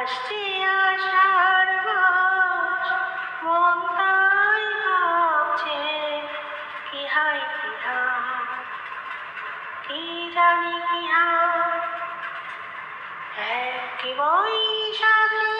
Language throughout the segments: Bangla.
আসছে আশার মাস মন তাই ভাবছে, কি হাই কি কি জানি কি হাই কি বই সাধে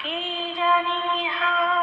কি জানি হা